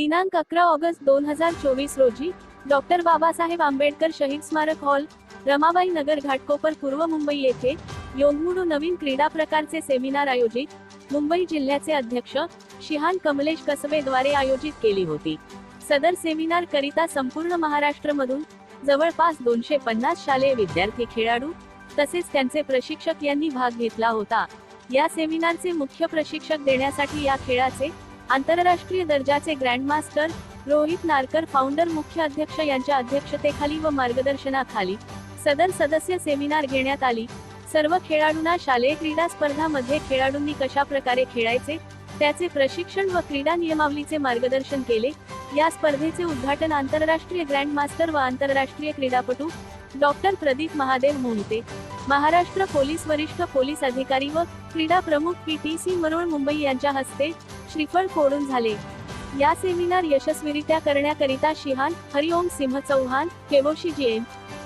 दिनांक अकरा ऑगस्ट दोन हजार चोवीस रोजी डॉक्टर बाबासाहेब आंबेडकर शहीद स्मारक हॉल रमाबाई नगर घाटकोपर पूर्व मुंबई येथे योगमुडू नवीन क्रीडा प्रकारचे सेमिनार आयोजित मुंबई जिल्ह्याचे अध्यक्ष शिहान कमलेश कसबेद्वारे आयोजित केली होती. सदर सेमिनार करिता संपूर्ण महाराष्ट्रमधून जवळपास दोनशे पन्नास शालेय विद्यार्थी खेळाडू तसेच त्यांचे प्रशिक्षक यांनी भाग घेतला होता. या सेमिनारचे मुख्य प्रशिक्षक देण्यासाठी या खेळाचे आंतरराष्ट्रीय दर्जाचे ग्रँडमास्टर रोहित नारकर फाउंडर मुख्य अध्यक्ष यांच्या अध्यक्षतेखाली व मार्गदर्शनाखाली सदर सदस्य सेमिनार घेण्यात आली. सर्व खेळाडूंना शालेय क्रीडा स्पर्धामध्ये खेळाडूंनी कशा प्रकारे खेळायचे त्याचे प्रशिक्षण व क्रीडा नियमावलीचे मार्गदर्शन केले. या स्पर्धेचे उद्घाटन आंतरराष्ट्रीय ग्रँडमास्टर व आंतरराष्ट्रीय क्रीडापटू डॉक्टर प्रदीप महादेव मोहिते महाराष्ट्र पोलीस वरिष्ठ पोलीस अधिकारी व क्रीडा प्रमुख P T C Marol Mumbai यांच्या हस्ते श्रीफळ फोडून झाले. या सेमिनार यशस्वीरित्या करण्याकरिता shihan Hariom Singh Chauhan kyoshi GM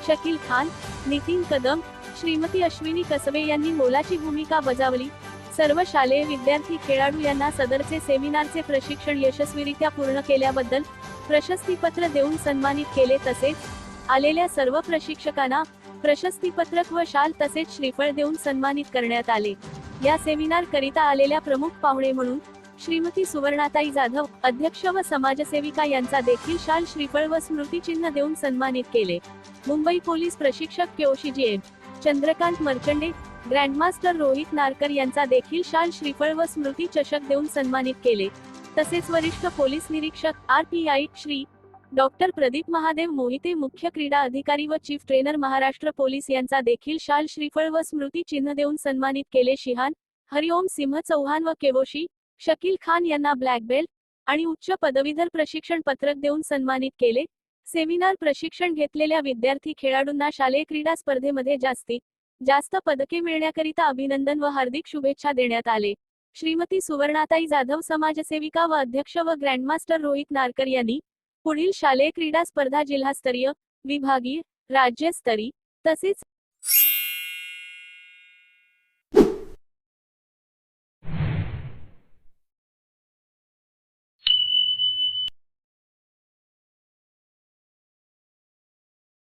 Shakeel Khan Nitin Kadam Shrimati Ashwini Kasabe यांनी मोलाची भूमिका बजावली. सर्व शालेय विद्यार्थी खेळाडू यांना सदरचे सेमिनारचे प्रशिक्षण यशस्वीरित्या पूर्ण केल्याबद्दल प्रशस्तीपत्र देऊन सन्मानित केले तसेच आलेल्या सर्व प्रशिक्षकांना प्रशस्तीपत्रक व शाल तसेच श्रीफळ देऊन सन्मानित करण्यात आले. या सेमिनार करिता आलेल्या प्रमुख पाहुणे म्हणून श्रीमती सुवर्णाताई जाधव अध्यक्ष व समाजसेविका यांचा देखील शाल श्रीफळ व स्मृतिचिन्ह देऊन सन्मानित केले. मुंबई पोलीस प्रशिक्षक क्योशीजी G M Chandrakant Marchande grandmaster Rohit Narkar यांचा देखील शाल श्रीफळ व स्मृती चषक देऊन सन्मानित केले. तसेच वरिष्ठ पोलीस निरीक्षक R P I Shri. Doctor Pradeep Mahadev Mohite मुख्य क्रीडा अधिकारी व चीफ ट्रेनर महाराष्ट्र पोलीस यांचा देखील शाल श्रीफळ व स्मृती चिन्ह देऊन सन्मानित केले. शिहान हरिओम सिंह चौहान व केवोशी शकील खान यांना ब्लॅक बेल्ट आणि उच्च पदवीधर प्रशिक्षण पत्रक देऊन सन्मानित केले. सेमिनार प्रशिक्षण घेतलेल्या विद्यार्थी खेळाडूंना शालेय क्रीडा स्पर्धेमध्ये जास्तीत जास्त पदके मिळण्याकरिता अभिनंदन व हार्दिक शुभेच्छा देण्यात आले. श्रीमती सुवर्णाताई जाधव समाजसेविका व अध्यक्ष व ग्रँडमास्टर रोहित नारकर यांनी पुढील शालेय क्रीडा स्पर्धा जिल्हास्तरीय विभागीय राज्यस्तरीय तसेच